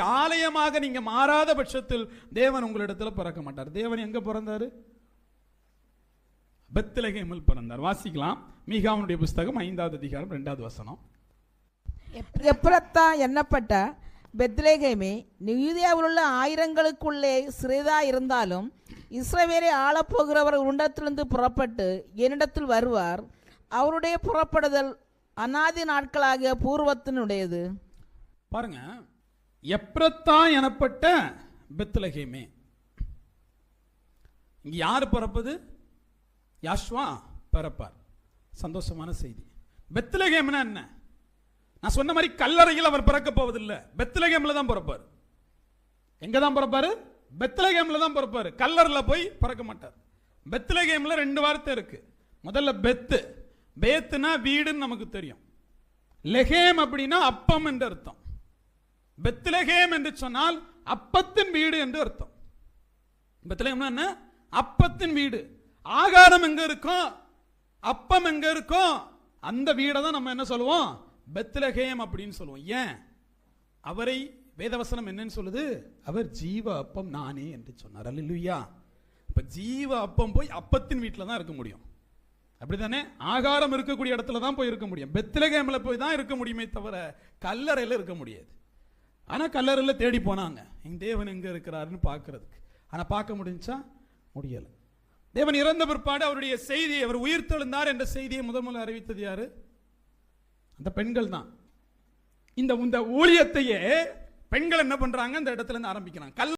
ஆலயமாக நீங்க மாறாத பட்சத்தில் தேவன் உங்களிடத்துல பிறக்க மாட்டார். தேவன் எங்க பிறந்தாரு? பெத்லகேமில் பிறந்தார். வாசிக்கலாம். மீகாவுடைய புஸ்தகம் ஐந்தாவது அதிகாரம் இரண்டாவது வசனம். எப்ரத்தா எண்ணப்பட்ட பெத்லேகேமே யூதியாவில் உள்ள ஆயிரங்களுக்குள்ளே சிறிதா இருந்தாலும் இஸ்ரவேலை ஆளப்போகிறவர் உண்டத்திலிருந்து புறப்பட்டு என்னிடத்தில் வருவார். அவருடைய புறப்படுதல் அநாதி நாட்களாகிய பூர்வத்தினுடையது. பாருங்க எப்ரத்தான் எனப்பட்ட பெத்லகேமே. இங்க யார் பிறப்பது? யாஷ்வா பிறப்பார். சந்தோஷமான செய்தி. பெத்லகேம்னா என்ன? நான் சொன்ன மாதிரி கல்லறையில் அவர் பிறக்க போவதில்லை. பெத்லகேமில் தான் பிறப்பார். எங்க தான் பிறப்பாரு? பெத்லகேமில் தான் பிறப்பாரு. கல்லறையில போய் பிறக்க மாட்டார். பெத்லகேமில் ரெண்டு வார்த்தை இருக்கு. முதல்ல பெத்து. பேத்துனா வீடுன்னு நமக்கு தெரியும். லெகேம் அப்படின்னா அப்பம் என்று அர்த்தம். பெத்லகேம் என்று சொன்னால் அப்பத்தின் வீடு என்று அர்த்தம். பெத்லகேம்னா என்ன? அப்பத்தின் வீடு. ஆகாரம் எங்க இருக்கும் அப்பம் எங்க இருக்கும் அந்த வீடை தான் நம்ம என்ன சொல்லுவோம்? பெத்லகேம் அப்படின்னு சொல்லுவோம். ஏன்? அவரை வேதவசனம் என்னன்னு சொல்லுது? அவர் ஜீவ அப்பம் நானே என்று சொன்னார். அல்லா இப்ப ஜீவ அப்பம் போய் அப்பத்தின் வீட்டில் தான் இருக்க முடியும். அப்படித்தானே? ஆகாரம் இருக்கக்கூடிய இடத்துல தான் போய் இருக்க முடியும். பெத்லகேம்ல போய் தான் இருக்க முடியுமே தவிர கல்லறையில் இருக்க முடியாது. ஆனா கல்லறையில் தேடி போனாங்க. எங்கள் தேவன் எங்க இருக்கிறாருன்னு பார்க்குறதுக்கு ஆனா பார்க்க முடிஞ்சா? முடியலை. தேவன் இறந்த பிற்பாடு அவருடைய செய்தி அவர் உயிர்த்தெழுந்தார் என்ற செய்தியை முதல் முதல்ல அறிவித்தது யாரு? அந்த பெண்கள் தான். இந்த இந்த ஊழியத்தையே பெண்கள் என்ன பண்றாங்க? இந்த இடத்துல இருந்து ஆரம்பிக்கிறாங்க. கல்